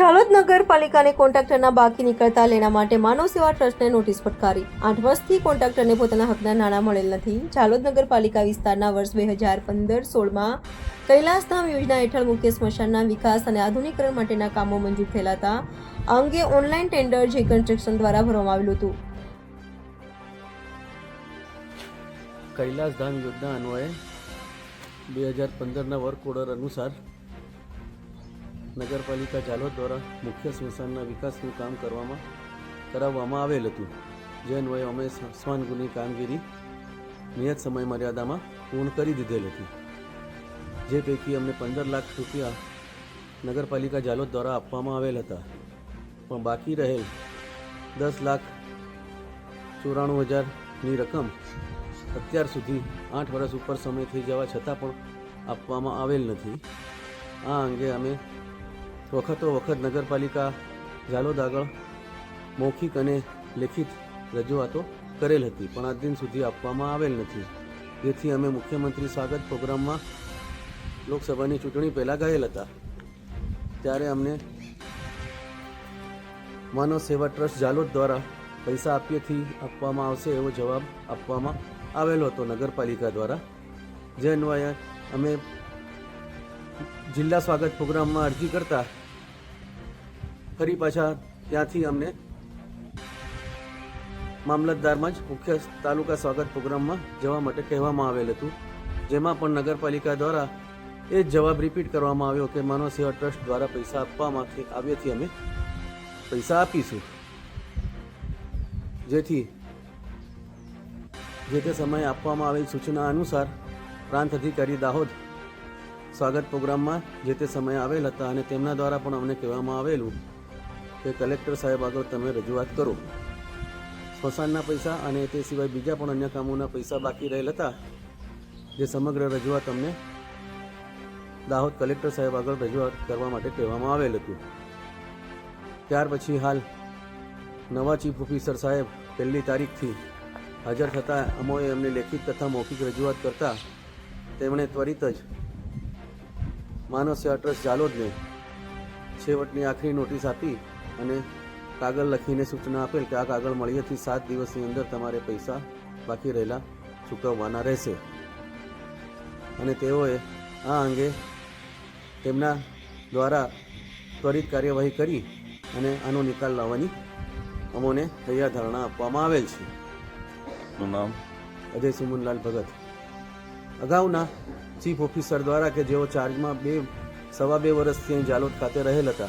નગરપાલિકાને કોન્ટ્રાક્ટરના બાકી નીકળતા લેણા માટે માનવ સેવા ટ્રસ્ટને નોટિસ ફટકારી. આઠ વર્ષથી કોન્ટ્રાક્ટરને પોતાના હકના નાણાં મળેલ નથી. જાલોદ નગરપાલિકા વિસ્તારના વર્ષ બે હજાર પંદર સોળમાં કૈલાસધામ યોજના હેઠળ મુખ્ય સ્મશાનના વિકાસ અને આધુનિકરણ માટેના કામો મંજૂર થયેલા હતા આ અંગે ઓનલાઈન ટેન્ડર જે કન્સ્ટ્રક્શન દ્વારા ભરવામાં આવેલું હતું. કૈલાસધામ યોજના અન્વયે બે હજાર પંદરના વર્ક ઓર્ડર અનુસાર નગરપાલિકા જાલોદ દ્વારા મુખ્ય સ્મશાનના વિકાસનું કામ કરવામાં, કરાવવામાં આવેલ હતું. જે અન્વયે અમે સ્વાનગુની કામગીરી નિયત સમય મર્યાદામાં પૂર્ણ કરી દીધેલ હતી. જે પૈકી અમને પંદર લાખ રૂપિયા નગરપાલિકા જાલોદ દ્વારા આપવામાં આવેલ હતા. પણ બાકી રહેલ દસ લાખ ચોરાણું હજારની રકમ અત્યાર સુધી આઠ વર્ષ ઉપર સમય થઈ જવા છતાં પણ આપવામાં આવેલ નથી. આ અંગે અમે વખતો વખત નગરપાલિકા ઝાલોદ આગળ મૌખિક અને લેખિત રજૂઆતો કરેલ હતી, પણ આજ દિન સુધી આપવામાં આવેલ નથી. જેથી અમે મુખ્યમંત્રી સ્વાગત પ્રોગ્રામમાં લોકસભાની ચૂંટણી પહેલાં ગયેલ હતા. ત્યારે અમને માનવ સેવા ટ્રસ્ટ ઝાલોદ દ્વારા પૈસા આપીએથી આપવામાં આવશે એવો જવાબ આપવામાં આવેલો હતો નગરપાલિકા દ્વારા. જે અન્વયે અમે જિલ્લા સ્વાગત પ્રોગ્રામમાં અરજી કરતા ફરી પાછા ત્યાંથી અમને મામલતદારમાં જ મુખ્ય તાલુકા સ્વાગત પ્રોગ્રામમાં જવા માટે કહેવામાં આવેલ હતું, જેમાં પણ નગરપાલિકા દ્વારા એ જ જવાબ રિપીટ કરવામાં આવ્યો કે માનવ સેવા ટ્રસ્ટ દ્વારા પૈસા આપવામાંથી આવ્યાથી અમે પૈસા આપીશું. જેથી જે તે સમયે આપવામાં આવેલ સૂચના અનુસાર પ્રાંત અધિકારી દાહોદ સ્વાગત પ્રોગ્રામમાં જે તે સમયે આવેલ હતા અને તેમના દ્વારા પણ અમને કહેવામાં આવેલું કે કલેક્ટર સાહેબ આગળ તમે રજૂઆત કરો. સ્મશાનના પૈસા અને તે સિવાય બીજા પણ અન્ય કામોના પૈસા બાકી રહેલ હતા, જે સમગ્ર રજૂઆત અમને દાહોદ કલેક્ટર સાહેબ આગળ રજૂઆત કરવા માટે કહેવામાં આવેલ હતું. ત્યાર પછી હાલ નવા ચીફ ઓફિસર સાહેબ પહેલી તારીખથી હાજર થતાં અમોએ એમને લેખિત તથા મૌખિક રજૂઆત કરતા તેમણે ત્વરિત જ માનસ્ય અટ્રસ જાલોદને છેવટની આખરી નોટિસ આપી અને કાગળ લખીને સૂચના આપેલ કે આ કાગળ મળીએથી સાત દિવસની અંદર તમારે પૈસા બાકી રહેલા ચૂકવવાના રહેશે. અને તેઓએ આ અંગે તેમના દ્વારા ત્વરિત કાર્યવાહી કરી અને આનો નિકાલ લાવવાની અમોને તૈયાર ધારણા આપવામાં આવેલ છે. નામ? અજય સુમનલાલ ભગત. અગાઉના ચીફ ઓફિસર દ્વારા કે જેઓ ચાર્જમાં બે સવા બે વર્ષથી અહીં જાલોદ ખાતે રહેલ હતા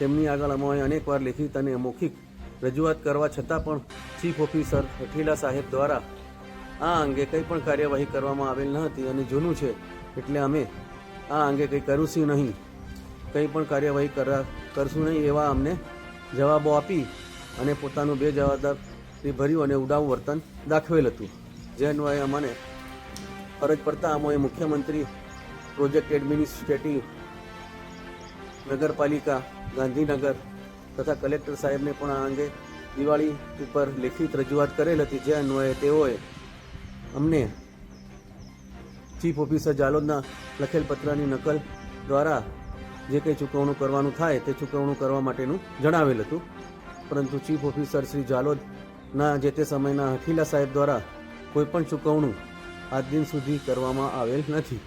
તેમની આગળ અમે અનેકવાર લેખિત અને મૌખિક રજૂઆત કરવા છતાં પણ ચીફ ઓફિસર હઠીલા સાહેબ દ્વારા આ અંગે કંઈ પણ કાર્યવાહી કરવામાં આવેલ ન હતી અને જૂનું છે એટલે અમે આ અંગે કંઈ કરીશું નહીં. કંઈ પણ કાર્યવાહી કરા કરશું નહીં એવા અમને જવાબો આપી અને પોતાનું બે જવાબદારી ભર્યું અને ઉડાવ વર્તન દાખવેલ હતું. જે અન્વયે અમને ફરજ પડતા અમોએ મુખ્યમંત્રી, પ્રોજેક્ટ એડમિનિસ્ટ્રેટિવ નગરપાલિકા, ગાંધીનગર તથા કલેક્ટર સાહેબને પણ આ અંગે દિવાળી ઉપર લેખિત રજૂઆત કરેલ હતી. જે અન્વયે તેઓએ અમને ચીફ ઓફિસર જાલોદના લખેલ પત્રની નકલ દ્વારા જે કંઈ ચૂકવણું કરવાનું થાય તે ચૂકવણું કરવા માટેનું જણાવેલ હતું. પરંતુ ચીફ ઓફિસર શ્રી જાલોદના જે તે સમયના હઠીલા સાહેબ દ્વારા કોઈપણ ચૂકવણું આજ દિન સુધી કરવામાં આવેલ નથી.